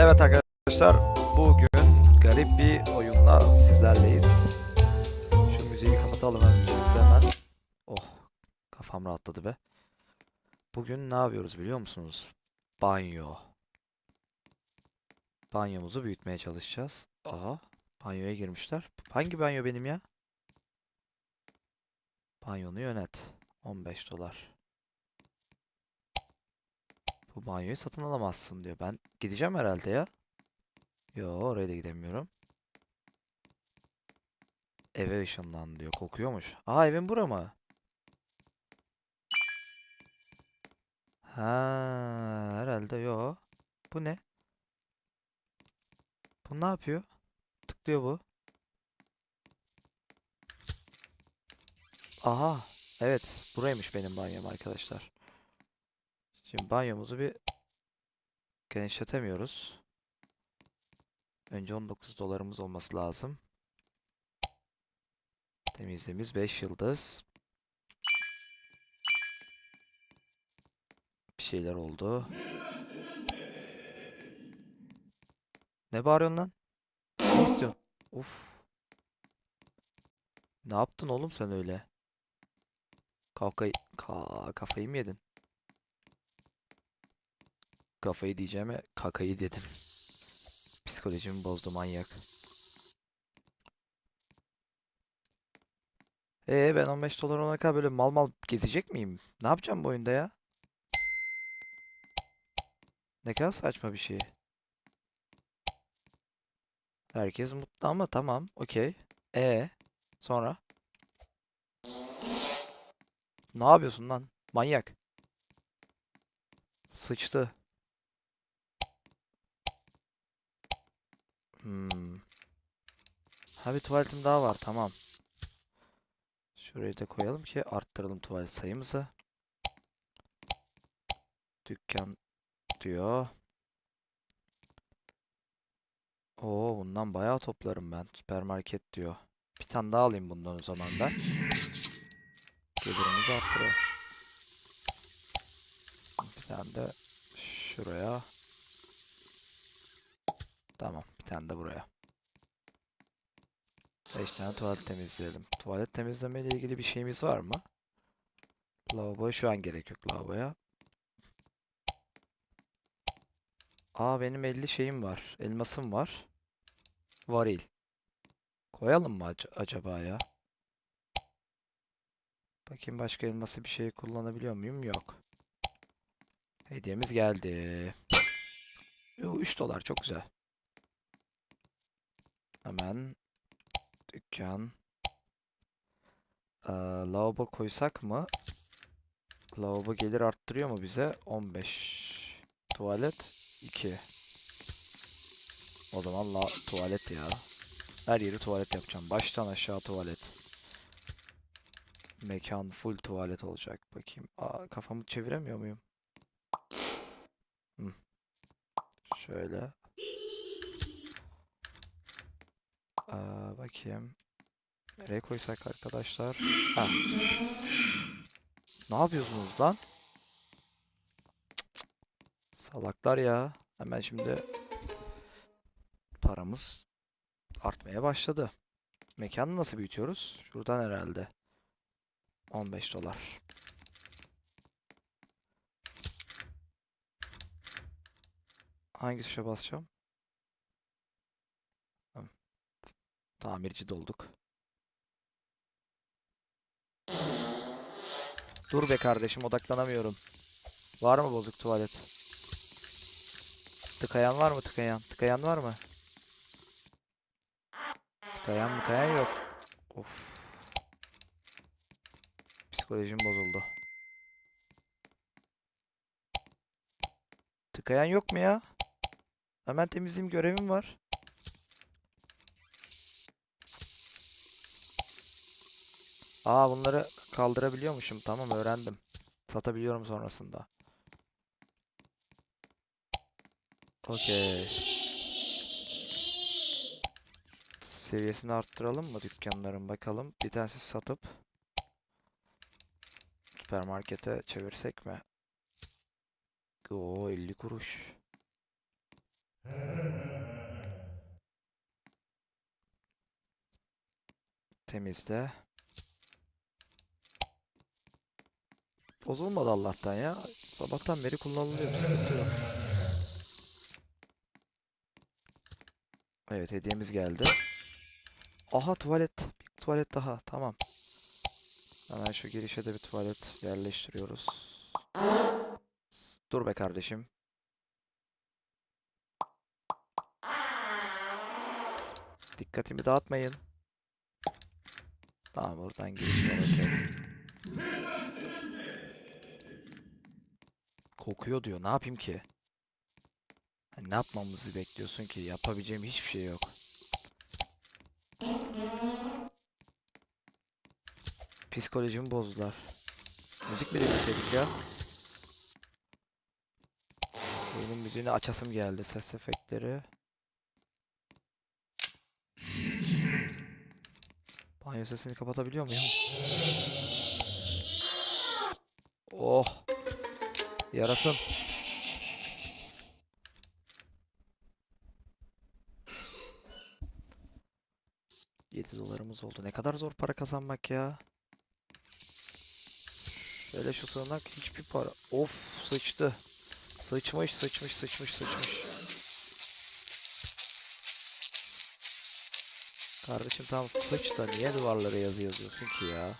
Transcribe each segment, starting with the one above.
Evet arkadaşlar bugün garip bir oyunla sizlerleyiz. Şu müziği kapatalım öncelikle hemen. Oh kafam rahatladı be. Bugün ne yapıyoruz biliyor musunuz? Banyo. Banyomuzu büyütmeye çalışacağız. Aha banyoya girmişler. Hangi banyo benim ya? Banyonu yönet. 15 dolar. Bu banyoyu satın alamazsın diyor. Ben gideceğim herhalde ya. Yo oraya da gidemiyorum. Eve ışınlan diyor. Kokuyormuş. Aa evin bura mı? Ha herhalde yo. Bu ne? Bu ne yapıyor? Tıklıyor bu. Aha. Evet. Buraymış benim banyom arkadaşlar. Şimdi banyomuzu bir genişletemiyoruz. Önce 19 dolarımız olması lazım. Temizliğimiz 5 yıldız. Bir şeyler oldu. Ne bağırıyorsun lan? Ne istiyorsun? Uf. Ne yaptın oğlum sen öyle? Kafayı, ka kafayı mı yedin? Kafayı diyeceğime kakayı dedim. Psikolojimi bozdu manyak. Ee ben 15 dolar olana kadar böyle mal mal gezecek miyim? Ne yapacağım bu oyunda ya? Ne kadar saçma bir şey. Herkes mutlu ama tamam, okey. E sonra? Ne yapıyorsun lan? Manyak. Sıçtı. Ha bir tuvaletim daha var tamam. Şurayı da koyalım ki arttıralım tuvalet sayımızı. Dükkan diyor. Oo bundan bayağı toplarım ben. Süpermarket diyor. Bir tane daha alayım bundan o zaman ben. Gelirimizi arttırıyor. Bir tane de şuraya. Tamam. Bir tane de buraya. 5 tane tuvalet temizleyelim. Tuvalet temizleme ile ilgili bir şeyimiz var mı? Lavaboya şu an gerek yok lavaboya. Aa benim 50 şeyim var. Elmasım var. Varil. Koyalım mı ac- acaba ya? Bakayım başka elması bir şey kullanabiliyor muyum? Yok. Hediyemiz geldi. 3 dolar çok güzel. Hemen dükkan. Ee, lavabo koysak mı? Lavabo gelir arttırıyor mu bize? 15. Tuvalet 2. O zaman la tuvalet ya. Her yeri tuvalet yapacağım. Baştan aşağı tuvalet. Mekan full tuvalet olacak. Bakayım. Aa, kafamı çeviremiyor muyum? Hı. Şöyle. Aa, bakayım. Nereye koysak arkadaşlar? Ha. Ne yapıyorsunuz lan? Salaklar ya. Hemen şimdi paramız artmaya başladı. Mekanı nasıl büyütüyoruz? Şuradan herhalde. 15 dolar. Hangi tuşa basacağım? Hı. Tamirci dolduk. Dur be kardeşim odaklanamıyorum. Var mı bozuk tuvalet? Tıkayan var mı tıkayan? Tıkayan var mı? Tıkayan mı tıkayan yok. Of. Psikolojim bozuldu. Tıkayan yok mu ya? Hemen temizleyeyim görevim var. Aa bunları kaldırabiliyormuşum. Tamam öğrendim. Satabiliyorum sonrasında. Okey. Seviyesini arttıralım mı dükkanların bakalım. Bir tanesi satıp süpermarkete çevirsek mi? Oo 50 kuruş. Temizle. Bozulmadı Allah'tan ya. Sabahtan beri kullanılıyor. Evet hediyemiz geldi. Aha tuvalet. Bir tuvalet daha. Tamam. Hemen şu girişe de bir tuvalet yerleştiriyoruz. Dur be kardeşim. Dikkatimi dağıtmayın. Tamam buradan giriş. okey. Kokuyor diyor. Ne yapayım ki? Ha, Ne yapmamızı bekliyorsun ki? Yapabileceğim hiçbir şey yok. Psikolojimi bozdular. Müzik mi dinleseydik ya? Oyunun müziğini açasım geldi. Ses efektleri. Banyo sesini kapatabiliyor muyum? Oh. Yarasın. Yedi dolarımız oldu. Ne kadar zor para kazanmak ya. Şöyle şu sığınak hiçbir para. Of sıçtı. Sıçmış sıçmış sıçmış sıçmış. Kardeşim tam sıç da niye duvarlara yazı yazıyorsun ki ya?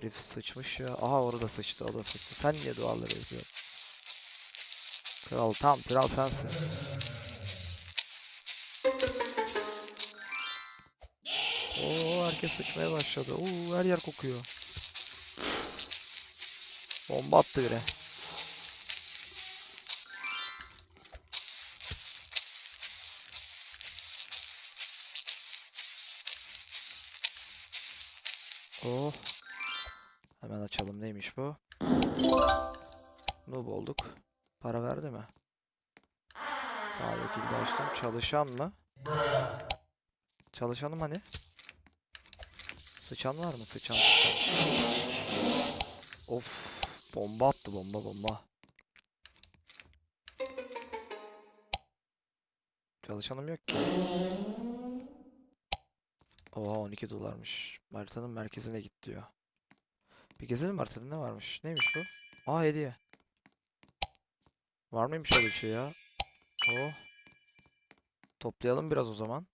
Herif sıçmış ya. Aha orada sıçtı o da sıçtı. Sen niye duvarlara yazıyorsun? Kral tam kral sensin. Oo herkes sıçmaya başladı. Oo her yer kokuyor. Bomba attı biri. Oh. Hemen açalım. Neymiş bu? Noob olduk. Para verdi mi? Daha vekilde açtım. Çalışan mı? Çalışanım hani? Sıçan var mı? Sıçan. Of. Bomba attı bomba bomba. Çalışanım yok ki. Oha 12 dolarmış. Haritanın merkezine git diyor. Bir gezelim haritada ne varmış? Neymiş bu? Aa hediye. Var mıymış öyle bir şey ya? Oh. Toplayalım biraz o zaman.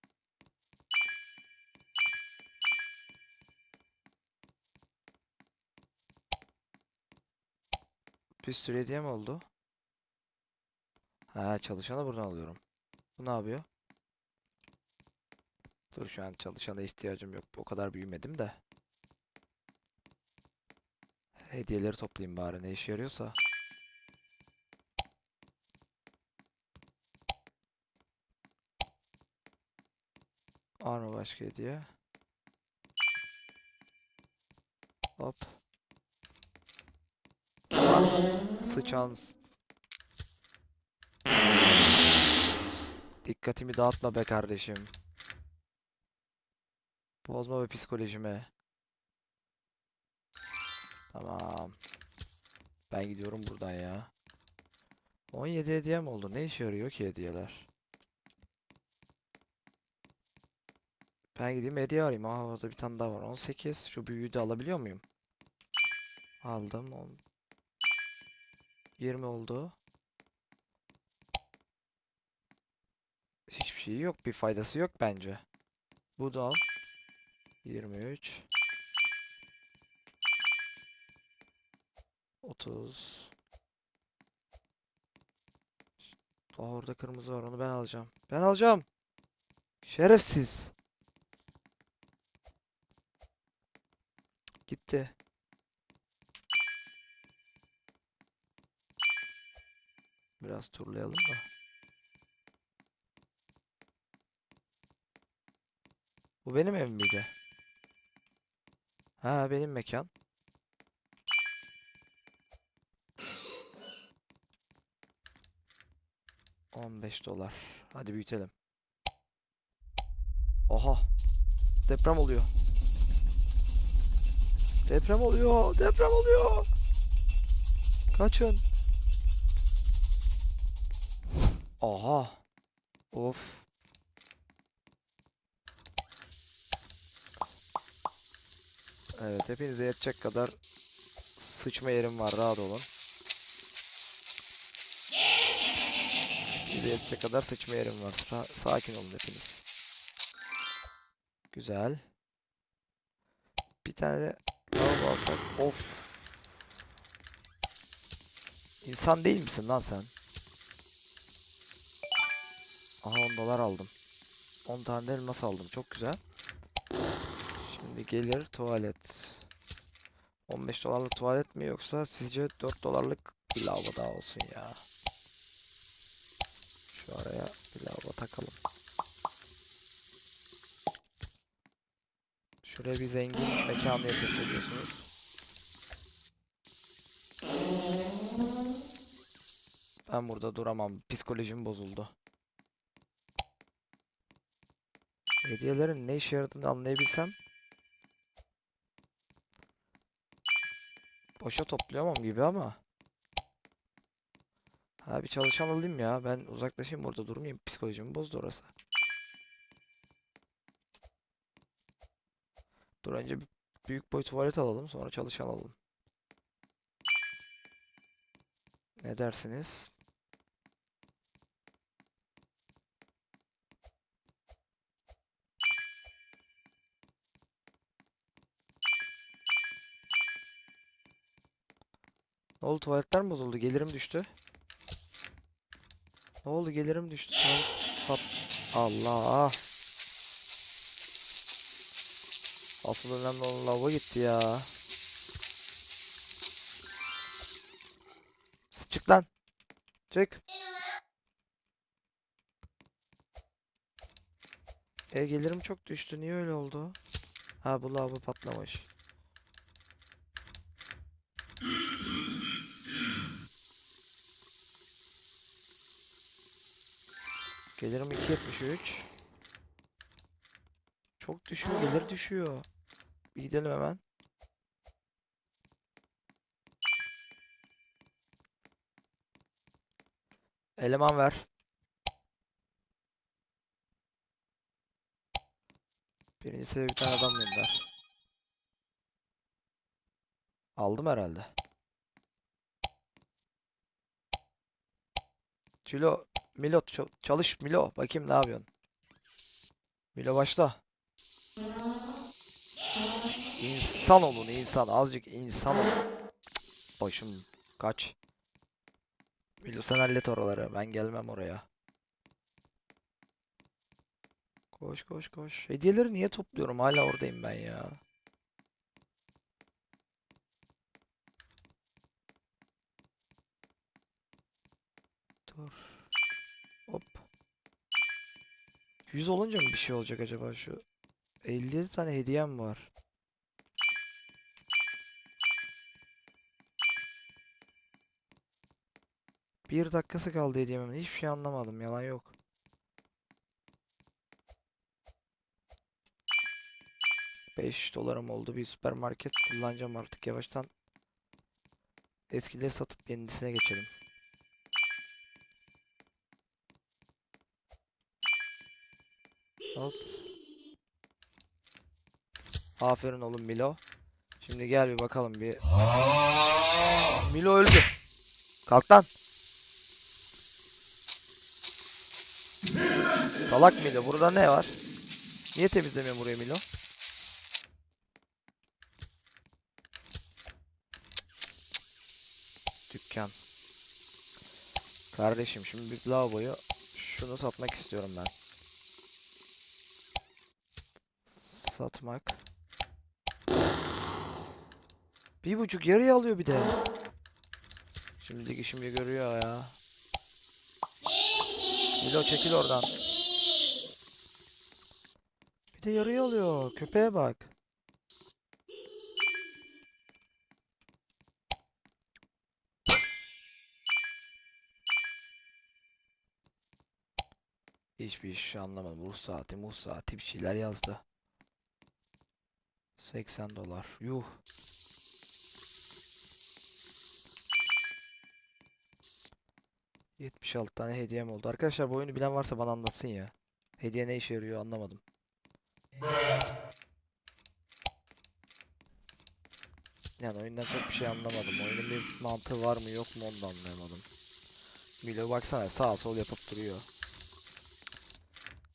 Bir sürü hediye mi oldu? Ha çalışanı buradan alıyorum. Bu ne yapıyor? Dur şu an çalışana ihtiyacım yok. O kadar büyümedim de. Hediyeleri toplayayım bari ne işe yarıyorsa. Var mı başka hediye? Hop. Sıçan. Dikkatimi dağıtma be kardeşim. Bozma be psikolojimi. Tamam. Ben gidiyorum buradan ya. 17 hediyem oldu. Ne işe yarıyor ki hediyeler? Ben gideyim hediye arayayım. Aa orada bir tane daha var. 18. Şu büyüğü de alabiliyor muyum? Aldım. On... 20 oldu. Hiçbir şey yok. Bir faydası yok bence. Bu da al. 23. 30. Aa orada kırmızı var. Onu ben alacağım. Ben alacağım. Şerefsiz. Gitti. Biraz turlayalım da. Bu benim evim miydi? Ha benim mekan. 15 dolar. Hadi büyütelim. Aha. Deprem oluyor. Deprem oluyor. Deprem oluyor. Kaçın. Aha. Of. Evet hepinize yetecek kadar sıçma yerim var rahat olun. Hepinize yetecek kadar sıçma yerim var. Sa- sakin olun hepiniz. Güzel. Bir tane de lavabo alsak. Of. İnsan değil misin lan sen? Aha 10 dolar aldım. 10 tane de elmas aldım. Çok güzel. Şimdi gelir tuvalet. 15 dolarlık tuvalet mi yoksa sizce 4 dolarlık bir lavabo daha olsun ya. Şu araya bir lavabo takalım. Şuraya bir zengin mekanı yapıyorsunuz. diyorsunuz. Ben burada duramam. Psikolojim bozuldu. Hediyelerin ne işe yaradığını anlayabilsem boşa toplayamam gibi ama ha bir çalışan alayım ya. Ben uzaklaşayım burada durmayayım. Psikolojimi bozdu orası. Dur önce büyük boy tuvalet alalım sonra çalışan alalım ne dersiniz? Ne oldu? Tuvaletler mi bozuldu? Gelirim düştü. Ne oldu? Gelirim düştü. Pat. Allah. Asıl önemli olan lavabo gitti ya. Çık lan. Çık. E gelirim çok düştü. Niye öyle oldu? Ha bu lavabo patlamış. Gelirim 2.73. Çok düşüyor, gelir düşüyor. Bir gidelim hemen. Eleman ver. Birincisi bir tane adam gönder. Aldım herhalde. Çilo, Milo çalış Milo. Bakayım ne yapıyorsun? Milo başla. İnsan olun insan. Azıcık insan olun. Başım kaç. Milo sen hallet oraları. Ben gelmem oraya. Koş koş koş. Hediyeleri niye topluyorum? Hala oradayım ben ya. Dur. 100 olunca mı bir şey olacak acaba şu? 57 tane hediyem var. Bir dakikası kaldı hediyemin. Hiçbir şey anlamadım. Yalan yok. Beş dolarım oldu. Bir süpermarket kullanacağım artık yavaştan. Eskileri satıp yenisine geçelim. Hop. Aferin oğlum Milo. Şimdi gel bir bakalım bir. Milo öldü. Kalk lan. Salak Milo. Burada ne var? Niye temizlemiyorsun burayı Milo? Dükkan. Kardeşim şimdi biz lavaboyu şunu satmak istiyorum ben. Satmak. Bir buçuk yarıya alıyor bir de. Şimdi görüyor ya. Milo çekil oradan. Bir de yarıya alıyor. Köpeğe bak. Hiçbir şey anlamadım. Ruh saati, muh saati bir şeyler yazdı. 80 dolar. Yuh. ...76 tane hediyem oldu. Arkadaşlar bu oyunu bilen varsa bana anlatsın ya. Hediye ne işe yarıyor anlamadım. Yani oyundan çok bir şey anlamadım. Oyunun bir mantığı var mı yok mu onu da anlayamadım. Milo baksana sağ sol yapıp duruyor.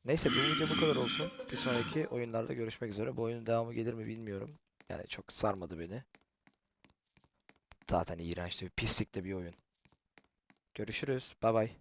Neyse bu video bu kadar olsun. Bir sonraki oyunlarda görüşmek üzere. Bu oyunun devamı gelir mi bilmiyorum. Yani çok sarmadı beni. Zaten iğrençti. Pislikte bir oyun. Görüşürüz. Bay bay.